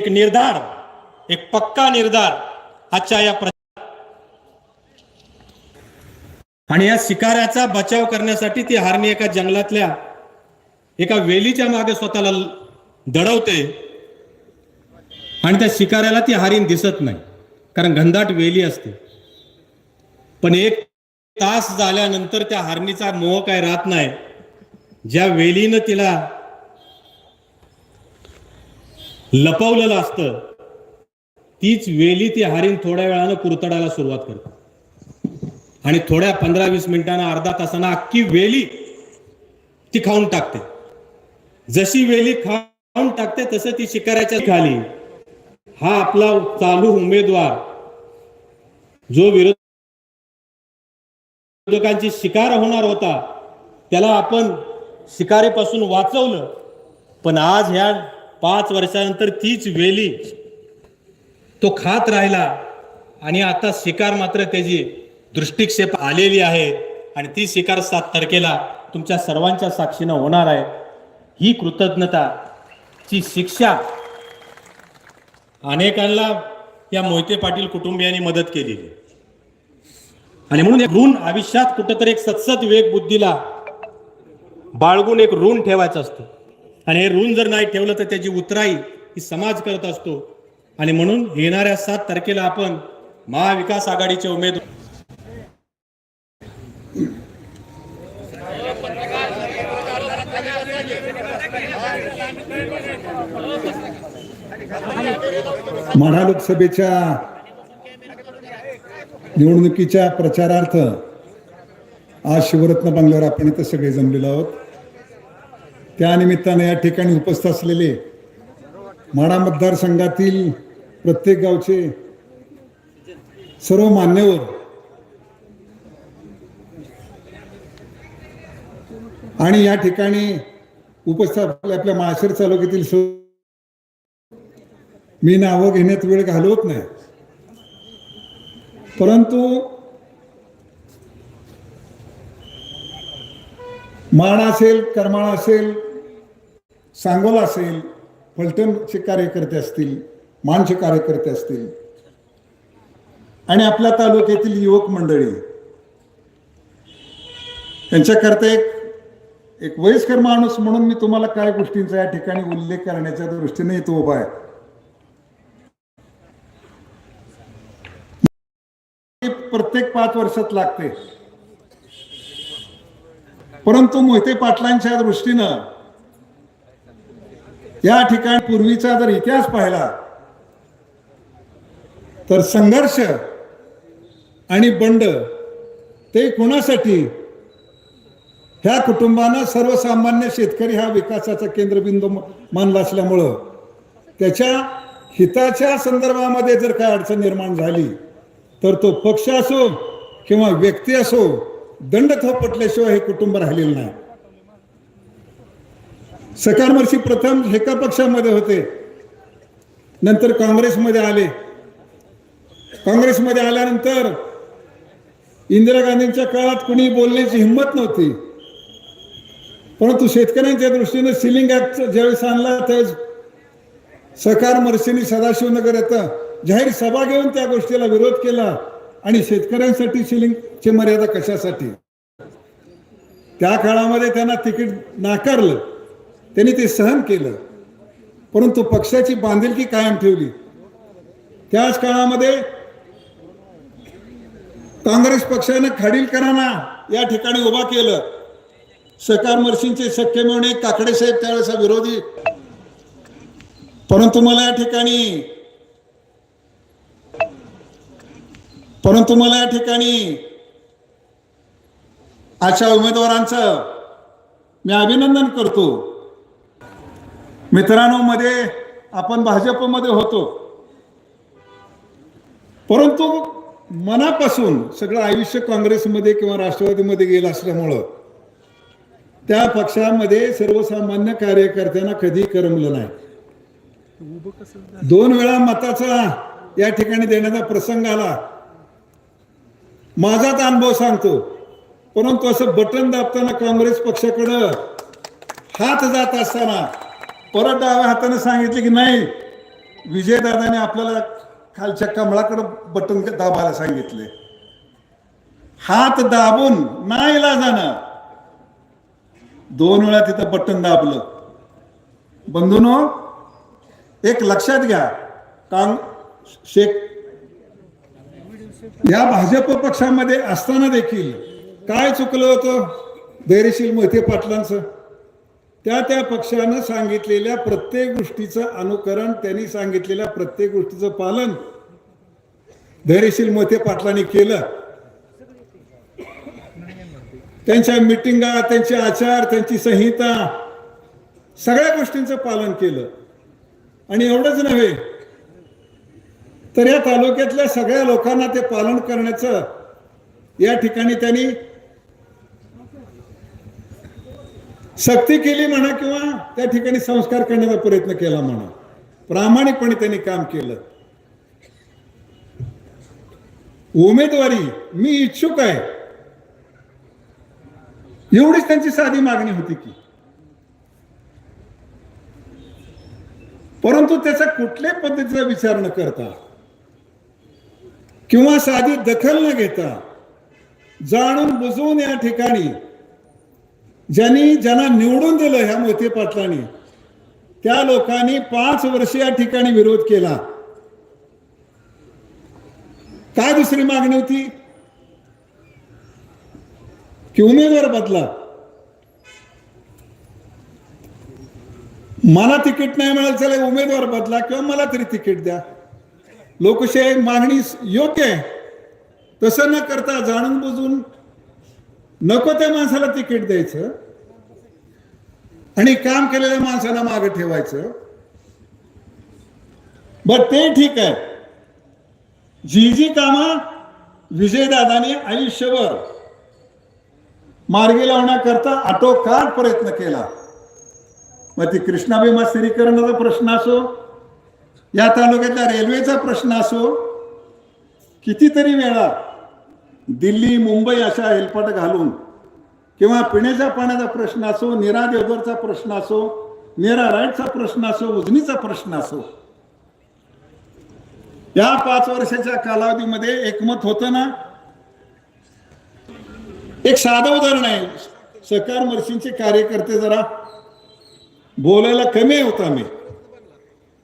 एक निर्धार एक पक्का निर्धार आजच्या या आणि या शिकाऱ्याचा बचाव करण्यासाठी ती हारणी एका जंगलातल्या एका वेलीच्या मागे स्वतःला दडवते. आणि त्या शिकाऱ्याला ती हारीण दिसत नाही कारण घनदाट वेली असते. पण एक तास झाल्यानंतर त्या हारणीचा मोह काय राहत नाही. ज्या वेलीनं तिला लपवलेलं असतं. तीच वेली ती हारीन थोड्या वेळानं कुरतडायला सुरुवात करते. आणि थोड्या पंधरा वीस मिनिटांना अर्धा तासानं अख्खी वेली ती खाऊन टाकते. जशी वेली खाऊन टाकते तसं ती शिकाऱ्याच्या खाली. हा आपला चालू उमेदवार जो विरोधकांची शिकार होणार होता त्याला आपण शिकारीपासून वाचवलं. पण आज ह्या पाच वर्षानंतर तीच वेली तो खात राहिला आणि आता शिकार मात्र त्याची दृष्टिक्षेप आलेली आहे आणि ती शिकार सात तारखेला तुमच्या सर्वांच्या साक्षीनं होणार आहे. ही कृतज्ञता ची शिक्षा अनेकांना या मोहिते पाटील कुटुंबियांनी मदत केलेली. आणि म्हणून एक ऋण आयुष्यात कुठंतरी एक सतसत वेग बुद्धीला बाळगून एक ऋण ठेवायचं असतं. आणि हे ऋण जर नाही ठेवलं तर त्याची उतराई ही समाज करत असतो. आणि म्हणून येणाऱ्या सात तारखेला आपण महाविकास आघाडीचे उमेदवार माढा लोकसभेच्या निवडणुकीच्या प्रचारार्थ आज शिवरत्न बंगल्यावर आपण इथं सगळे जमलेलो आहोत. त्या निमित्ताने या ठिकाणी उपस्थित असलेले माढा मतदारसंघातील प्रत्येक गावचे सर्व मान्यवर आणि या ठिकाणी उपस्थित आपल्या माळशेर तालुक्यातील मी नावं घेण्यात वेळ घालवत नाही. परंतु माण असेल करमाळा असेल सांगोला असेल फलटणचे कार्यकर्ते असतील मानचे कार्यकर्ते असतील. आणि आपल्या तालुक्यातील युवक मंडळी त्यांच्याकरता एक एक वयस्कर माणूस म्हणून मी तुम्हाला काय गोष्टींचा या ठिकाणी उल्लेख करण्याच्या दृष्टीने येतो उभा आहे. प्रत्येक पाच वर्षात लागते. परंतु मोहिते पाटलांच्या दृष्टीनं या ठिकाणी पूर्वीचा जर इतिहास पाहिला तर संघर्ष आणि बंड ते कोणासाठी? ह्या कुटुंबानं सर्वसामान्य शेतकरी हा विकासाचा केंद्रबिंदू मानला असल्यामुळं त्याच्या हिताच्या संदर्भामध्ये जर काय अडचण निर्माण झाली तर तो पक्ष असो किंवा व्यक्ती असो दंड थोपटल्याशिवाय हे कुटुंब राहिलेलं नाही. सकारमर्शी प्रथम एका पक्षामध्ये होते. नंतर काँग्रेसमध्ये आले. काँग्रेसमध्ये आल्यानंतर इंदिरा गांधींच्या काळात कुणी बोलण्याची हिंमत नव्हती. परंतु शेतकऱ्यांच्या दृष्टीने सिलिंग ऍक्ट ज्यावेळेस आणला त्यावेळेस सकार मर्शीनी सदाशिवनगर येतं जाहीर सभा घेऊन त्या गोष्टीला विरोध केला आणि शेतकऱ्यांसाठी सिलिंगची मर्यादा कशासाठी? त्या काळामध्ये त्यांना तिकीट नाकारलं. त्यांनी ते सहन केलं. परंतु पक्षाची बांधिलकी कायम ठेवली. त्याच काळामध्ये काँग्रेस पक्षानं खाडीलकरांना या ठिकाणी उभा केलं. सकार मर्शींचे सख्य मिळून एक काकडे साहेब त्यावेळेचा विरोधी. परंतु मला या ठिकाणी परंतु मला या ठिकाणी अशा उमेदवारांचं मी अभिनंदन करतो. मित्रांनो मध्ये आपण भाजपमध्ये होतो. परंतु मनापासून सगळं आयुष्य काँग्रेसमध्ये किंवा राष्ट्रवादीमध्ये गेलं असल्यामुळं त्या पक्षामध्ये सर्वसामान्य कार्यकर्त्यांना कधी करमलं नाही. दोन वेळा मताचा या ठिकाणी देण्याचा प्रसंग आला. माझाच अनुभव सांगतो. परंतु असं बटन दाबताना काँग्रेस पक्षाकडं हात जात असताना परत डाव्या हाताने सांगितले की नाही विजयदादाने आपल्याला खालच्या कमळाकडे बटन दाबायला सांगितले. हात दाबून नाही जाणार दोन वेळा तिथं बटन दाबलं. बंधूनो एक लक्षात घ्या कांग शेख या भाजप पक्षामध्ये असताना देखील काय चुकलं होतं? धैर्यशील मोहिते पाटलांचं? त्या त्या पक्षानं सांगितलेल्या प्रत्येक गोष्टीचं अनुकरण त्यांनी सांगितलेल्या प्रत्येक गोष्टीचं पालन धैर्यशील मते पाटलांनी केलं. त्यांच्या मिटिंगा त्यांचे आचार त्यांची संहिता सगळ्या गोष्टींचं पालन केलं. आणि एवढंच नव्हे तर या तालुक्यातल्या सगळ्या लोकांना ते पालन करण्याचं या ठिकाणी त्यांनी सक्ती केली म्हणा किंवा त्या ठिकाणी संस्कार करण्याचा प्रयत्न केला म्हणा. प्रामाणिकपणे त्यांनी काम केलं. उमेदवारी मी इच्छुक आहे. एवढीच त्यांची साधी मागणी होती की. परंतु त्याचा कुठल्याही पद्धतीचा विचार न करता किंवा साधी दखल न घेता जाणून बुजवून या ठिकाणी ज्यांनी ज्यांना निवडून दिलं ह्या मोती पाटलांनी त्या लोकांनी पाच वर्ष या ठिकाणी विरोध केला. काय दुसरी मागणी होती? की उमेदवार बदला. मला तिकीट नाही मिळालं चला उमेदवार बदला किंवा मला तरी तिकीट द्या. लोकशाही मागणी योग्य आहे. तसं न करता जाणून बुजून नको त्या माणसाला तिकीट द्यायचं. आणि काम केलेल्या माणसाला मागे ठेवायचं. बर ते ठीक आहे. जी जी कामं विजयदादाने आयुष्यभर मार्गी लावण्याकरता आटोकाट प्रयत्न केला. मग ती कृष्णाभिमा स्थिरीकरणाचा प्रश्न असो या तालुक्यातल्या रेल्वेचा प्रश्न असो कितीतरी वेळा दिल्ली मुंबई अशा हेलपाट घालून किंवा पिण्याच्या पाण्याचा प्रश्न असो निरा देवघरचा प्रश्न असो निरा राईटचा प्रश्न असो उजनीचा प्रश्न असो या पाच वर्षाच्या कालावधीमध्ये एकमत होतं ना? एक साधं उदाहरण आहे. सकार मर्शींचे कार्यकर्ते जरा बोलायला कमी होता मी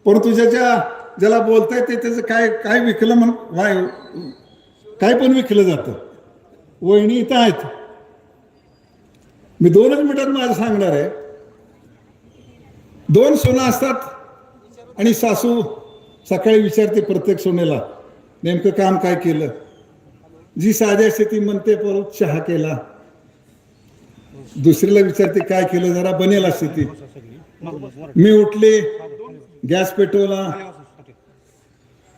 परंतु ज्याच्या ज्याला बोलताय ते त्याचं काय काय विकलं म्हण काय पण विकलं जातं. वहिनी इथं आहेत. मी दोनच मिनिटात माझं सांगणार आहे. दोन सोनं असतात आणि सासू सकाळी विचारते प्रत्येक सोनेला नेमकं काम काय केलं? जी साध्या असते ती म्हणते परत चहा केला. दुसरीला विचारते काय केलं? जरा बनेल असते ती. मी उठले गॅस पेटवला.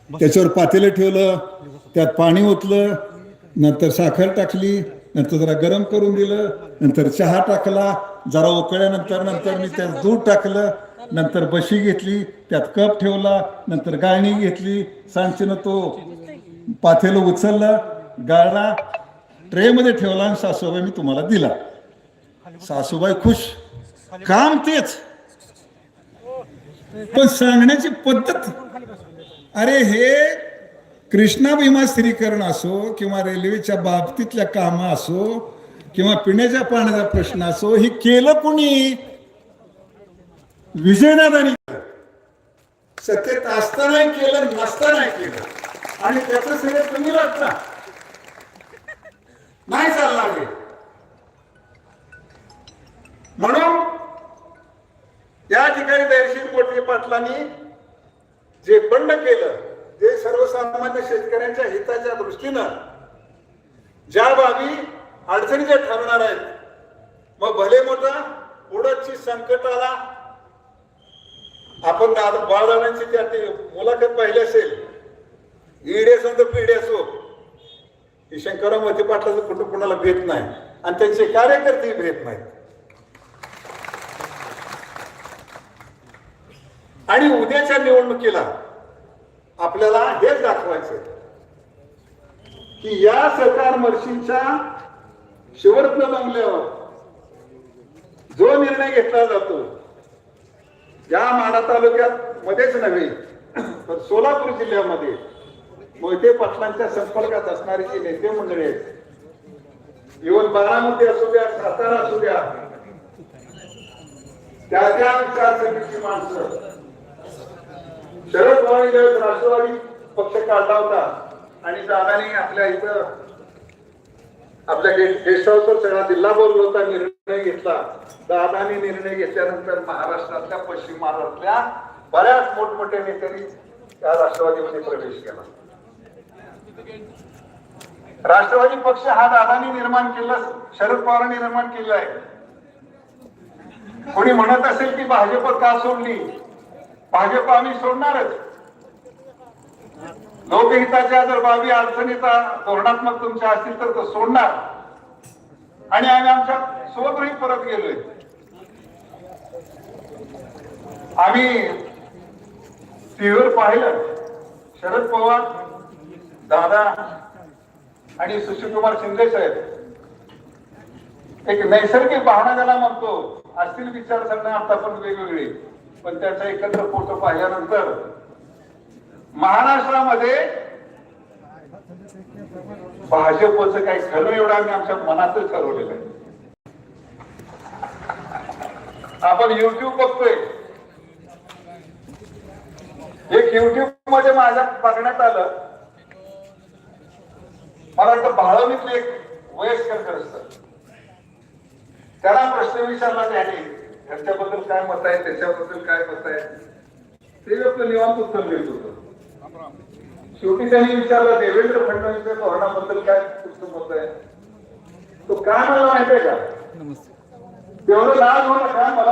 त्याच्यावर पातेलं ठेवलं. त्यात पाणी ओतलं नंतर साखर टाकली नंतर जरा गरम करून दिलं नंतर चहा टाकला जरा उकळल्यानंतर नंतर मी त्यात दूध टाकलं नंतर बशी घेतली त्यात कप ठेवला नंतर गाळणी घेतली सांचीनं तो पातेलं उचललं गाळला ट्रेमध्ये ठेवला आणि सासूबाई मी तुम्हाला दिला. सासूबाई खुश. काम तेच. पण सांगण्याची पद्धत अरे हे कृष्णा भीमा स्त्रीकरण असो किंवा रेल्वेच्या बाबतीतल्या कामं असो किंवा पिण्याच्या पाण्याचा प्रश्न असो हे केलं कोणी? विजयनाथांनी केलं. सत्तेत असताना केलं नसताना केलं. आणि त्याचं सगळं तुम्ही वाटता? नाही चालणार म्हणून या ठिकाणी दर्शील मोठे पाटलांनी जे बंड केलं जे सर्वसामान्य शेतकऱ्यांच्या हिताच्या दृष्टीनं ज्या बाबी अडचणीच्या ठरणार आहेत मग भले मोठा पुढची संकट आला आपण दादा त्या मुलाखत पाहिली असेल इडे असो तर पिढे असो ही शंकरराव मोती पाटलाचं कुठं कुणाला भेट नाही आणि त्यांचे कार्यकर्ते भेट नाहीत. आणि उद्याच्या निवडणुकीला आपल्याला हेच दाखवायचं. की या सरकार मर्शींच्या शेवटनं बंगल्यावर जो निर्णय घेतला जातो या माडा तालुक्यात मध्येच नव्हे तर सोलापूर जिल्ह्यामध्ये मोहिते पाटलांच्या संपर्कात असणारे जे नेते मंडळी आहेत इवन बारामती असू द्या सातारा असू द्या त्या त्या विचारसरणीची माणसं शरद पवार ज्यावेळेस राष्ट्रवादी पक्ष काढला होता आणि दादानी आपल्या इथं आपल्या गेस्ट हाऊसवर सगळा जिल्हा बोललो होता निर्णय घेतला. दादानी निर्णय घेतल्यानंतर महाराष्ट्रातल्या पश्चिम महाराष्ट्रातल्या बऱ्याच मोठमोठ्या नेत्यांनी त्या राष्ट्रवादीमध्ये प्रवेश केला. राष्ट्रवादी पक्ष हा दादानी निर्माण केला शरद पवारांनी निर्माण केला आहे. कोणी म्हणत असेल की भाजप का सोडली? भाजप आम्ही सोडणारच. लोकहिताच्या जर बाबी अडचणीचा धोरणात्मक तुमच्या असतील तर तो सोडणार. आणि आम्ही आमच्या सोबतही परत गेलोय. आम्ही टीव्हीवर पाहिलं. शरद पवार दादा आणि सुशीलकुमार शिंदे साहेब. एक नैसर्गिक भावना ज्याला म्हणतो असतील विचारसरणा आता पण वेगवेगळी. पण त्याचा एकत्र फोटो पाहिल्यानंतर महाराष्ट्रामध्ये भाजपचं काही खरं एवढं आम्ही आमच्या मनातच ठरवलेलं आहे. आपण युट्यूब बघतोय. एक युट्यूबमध्ये माझ्या बघण्यात आलं. मला वाटतं बाळवणीतले एक वयस्कर खरंच त्याला प्रश्न विचारला त्याने. ह्याच्याबद्दल काय मत आहे? त्याच्याबद्दल काय मत आहे? ते आपलं निवांत उत्तर देत होतं. शेवटी त्यांनी विचारलं देवेंद्र फडणवीसच्या धोरणाबद्दल काय तुमचं मत आहे? तो काय मला माहिती आहे का? तेवढं लाज होणं काय मला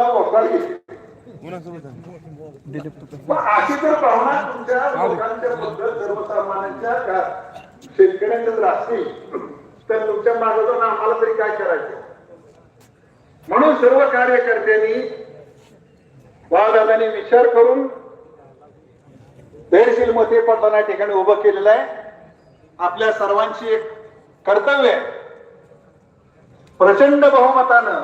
मग अशी जर भावना तुमच्या लोकांच्या बद्दल सर्वसामान्यांच्या का? शेतकऱ्यांच्या असतील तर तुमच्या मागे जाऊन आम्हाला तरी काय करायचं? म्हणून सर्व कार्यकर्त्यांनी वादाने विचार करून तहसील मते पण या ठिकाणी उभं केलेलं आहे. आपल्या सर्वांची एक कर्तव्य आहे. प्रचंड बहुमतानं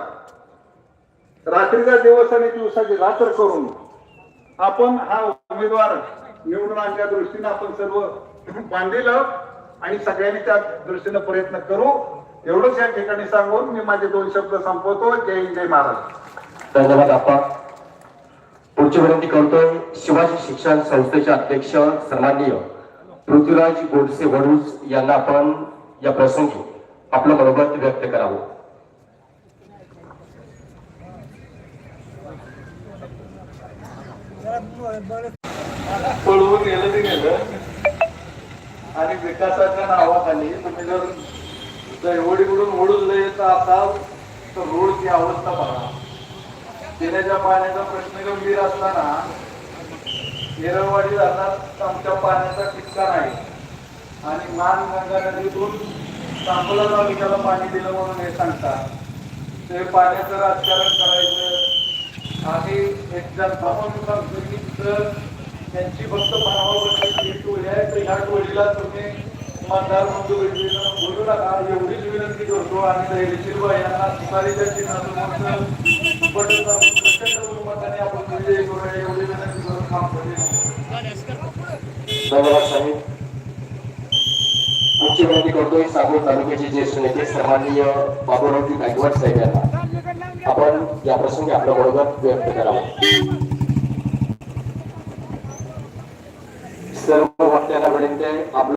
रात्रीचा दिवस आणि दिवसाची रात्र करून आपण हा उमेदवार निवडून आणच्या दृष्टीने आपण सर्व बांधील आहोत आणि सगळ्यांनी त्या दृष्टीने प्रयत्न करू. एवढंच या ठिकाणी सांगून मी माझे दोन शब्द संपवतो. जय हिंद, जय महाराज. धन्यवाद आप्पा. पुढची विनंती करतोय शिवाजी शिक्षण संस्थेचे अध्यक्ष सन्माननीय पृथ्वीराज गोडसे वडूज यांना आपण या प्रसंगी आपलं मनोगत व्यक्त करावं. पळवून गेलं ते गेलं आणि विकासाच्या नावाखाली तुम्ही जर दैवडीकडून ओढून येत असाल तर रोडची अवस्था बघा. पिण्याच्या पाण्याचा प्रश्न गंभीर असताना येरळवाडी जातात आमच्या पाण्याचा ठिकाण आहे आणि मान गंगा नदीतून सांगोला तालुक्याला पाणी दिलं म्हणून हे सांगतात. ते पाण्याचं राजकारण करायचं. आणि एक जनता म्हणून सांगतो की त्यांची फक्त मानवाबद्दल एक टोळी आहे तर ह्या टोळीला तुम्ही मतदार बंधू बोलू नका. एवढीच विनंती करतो आणि धैर्यशील बाई यांना सुपारीच्या चिन्हातून बटन प्रचंड बहुमताने आपण विजय करूया एवढी विनंती करून काम धन्यवाद साहेब. पुढची विनंती करतोय सागोर तालुक्याचे ज्येष्ठ नेते सन्माननीय बाबूरावजी गायकवाड साहेब यांना. आपण या प्रसंगी आपल्या बरोबर व्यक्त करावं. सर्व वक्त्यांना विनंती आहे आपलं